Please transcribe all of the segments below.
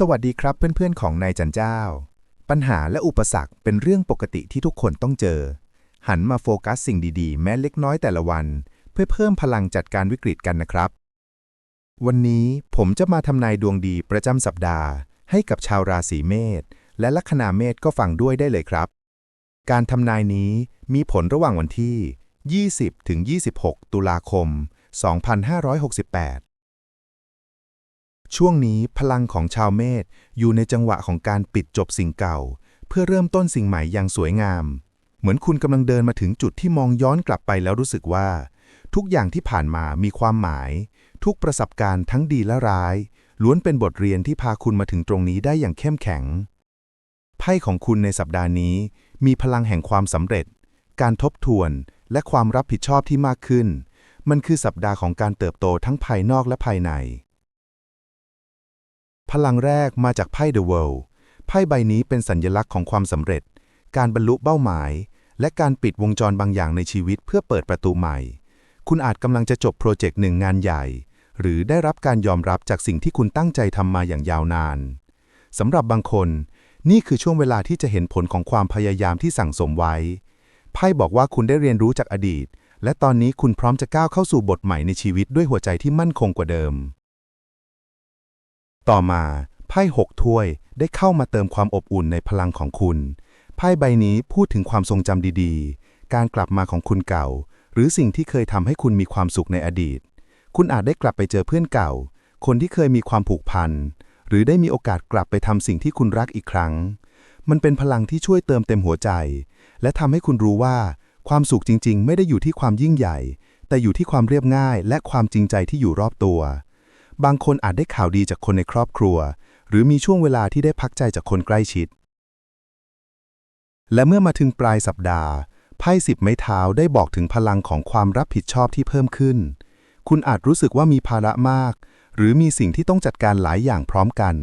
สวัสดีครับเพื่อนๆของนายจันเจ้า ปัญหาและอุปสรรคเป็นเรื่องปกติที่ทุกคนต้องเจอ หันมาโฟกัสสิ่งดีๆ แม้เล็กน้อยแต่ละวัน เพื่อเพิ่มพลังจัดการวิกฤตกันนะครับ วันนี้ผมจะมาทำนายดวงดีประจำสัปดาห์ ให้กับชาวราศีเมษและลัคนาเมษก็ฟังด้วยได้เลยครับ การทำนายนี้มีผลระหว่างวันที่ 20ถึง26 ตุลาคม 2568 ช่วงนี้พลังของชาวเมษอยู่ในจังหวะของการปิดจบสิ่งเก่า เพื่อเริ่มต้นสิ่งใหม่อย่างสวยงาม เหมือนคุณกำลังเดินมาถึงจุดที่มองย้อนกลับไปแล้วรู้สึกว่า ทุกอย่างที่ผ่านมามีความหมาย ทุกประสบการณ์ทั้งดีและร้าย ล้วนเป็นบทเรียนที่พาคุณมาถึงตรงนี้ได้อย่างเข้มแข็ง ไพ่ของคุณในสัปดาห์นี้ มีพลังแห่งความสำเร็จ การทบทวน และความรับผิดชอบที่มากขึ้น มันคือสัปดาห์ของการเติบโตทั้งภายนอกและภายใน พลังแรกมาจากไพ่ The World ไพ่ใบนี้เป็นสัญลักษณ์ของความสำเร็จ การบรรลุเป้าหมาย และการปิดวงจรบางอย่างในชีวิตเพื่อเปิดประตูใหม่ คุณอาจกำลังจะจบโปรเจกต์หนึ่งงานใหญ่ หรือได้รับการยอมรับจากสิ่งที่คุณตั้งใจทำมาอย่างยาวนานสำหรับบางคน นี่คือช่วงเวลาที่จะเห็นผลของความพยายามที่สั่งสมไว้ ไพ่บอกว่าคุณได้เรียนรู้จากอดีต และตอนนี้คุณพร้อมจะก้าวเข้าสู่บทใหม่ในชีวิตด้วยหัวใจที่มั่นคงกว่าเดิม ต่อมาไพ่หกถ้วยได้เข้ามาเติมความอบอุ่นในพลังของคุณ ไพ่ใบนี้พูดถึงความทรงจำดีๆ การกลับมาของคุณเก่า หรือสิ่งที่เคยทำให้คุณมีความสุขในอดีต คุณอาจได้กลับไปเจอเพื่อนเก่า คนที่เคยมีความผูกพัน หรือได้มีโอกาสกลับไปทำสิ่งที่คุณรักอีกครั้ง มันเป็นพลังที่ช่วยเติมเต็มหัวใจ และทำให้คุณรู้ว่า ความสุขจริง ๆ ไม่ได้อยู่ที่ความยิ่งใหญ่ แต่อยู่ที่ความเรียบง่าย และความจริงใจที่อยู่รอบตัว บางคนอาจได้ข่าวดีจากคนในครอบครัว หรือมีช่วงเวลาที่ได้พักใจจากคนใกล้ชิด และเมื่อมาถึงปลายสัปดาห์ไพ่สิบไม้เท้าได้บอกถึงพลังของความรับผิดชอบที่เพิ่มขึ้น คุณอาจรู้สึกว่ามีภาระมาก หรือมีสิ่งที่ต้องจัดการหลายอย่างพร้อมกัน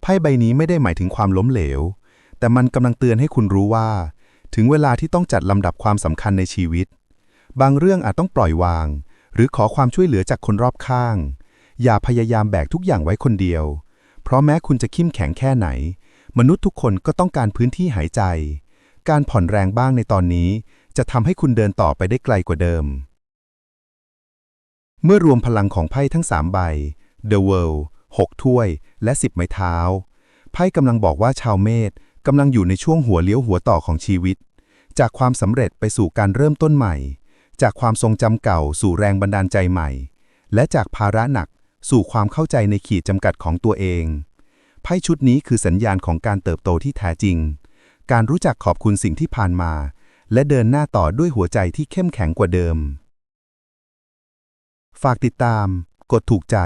ไพ่ใบนี้ไม่ได้หมายถึงความล้มเหลว แต่มันกำลังเตือนให้คุณรู้ว่า ถึงเวลาที่ต้องจัดลำดับความสำคัญในชีวิต บางเรื่องอาจต้องปล่อยวาง หรือขอความช่วยเหลือจากคนรอบข้าง อย่าพยายามแบกทุกอย่างไว้คนเดียว เพราะแม้คุณจะเข้มแข็งแค่ไหน มนุษย์ทุกคนก็ต้องการพื้นที่หายใจ การผ่อนแรงบ้างในตอนนี้ จะทำให้คุณเดินต่อไปได้ไกลกว่าเดิม เมื่อรวมพลังของไพ่ทั้ง 3 ใบ The World 6 ถ้วย และ 10 ไม้เท้า ไพ่กำลังบอกว่าชาวเมษกำลังอยู่ในช่วงหัวเลี้ยวหัวต่อของชีวิต จากความสำเร็จไปสู่การเริ่มต้นใหม่ จากความทรงจำเก่าสู่แรงบันดาลใจใหม่ และจากภาระหนัก สู่ความเข้าใจในขีดจำกัดของตัวเอง ไพ่ชุดนี้คือสัญญาณของการเติบโตที่แท้จริง การรู้จักขอบคุณสิ่งที่ผ่านมา และเดินหน้าต่อด้วยหัวใจที่เข้มแข็งกว่าเดิม ฝากติดตาม กดถูกใจ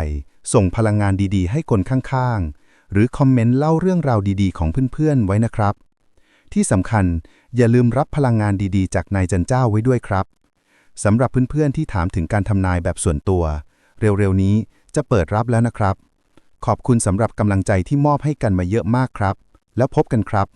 ส่งพลังงานดีๆ ให้คนข้างๆ หรือคอมเมนต์เล่าเรื่องราวดีๆ ของเพื่อนๆ ไว้นะครับ ที่สำคัญอย่าลืมรับพลังงานดีๆ จากนายจันเจ้าไว้ด้วยครับสำหรับเพื่อนๆ ที่ถามถึงการทำนายแบบส่วนตัว เร็วๆนี้ จะเปิดรับแล้วนะครับ ขอบคุณสำหรับกำลังใจที่มอบให้กันมาเยอะมากครับ แล้วพบกันครับ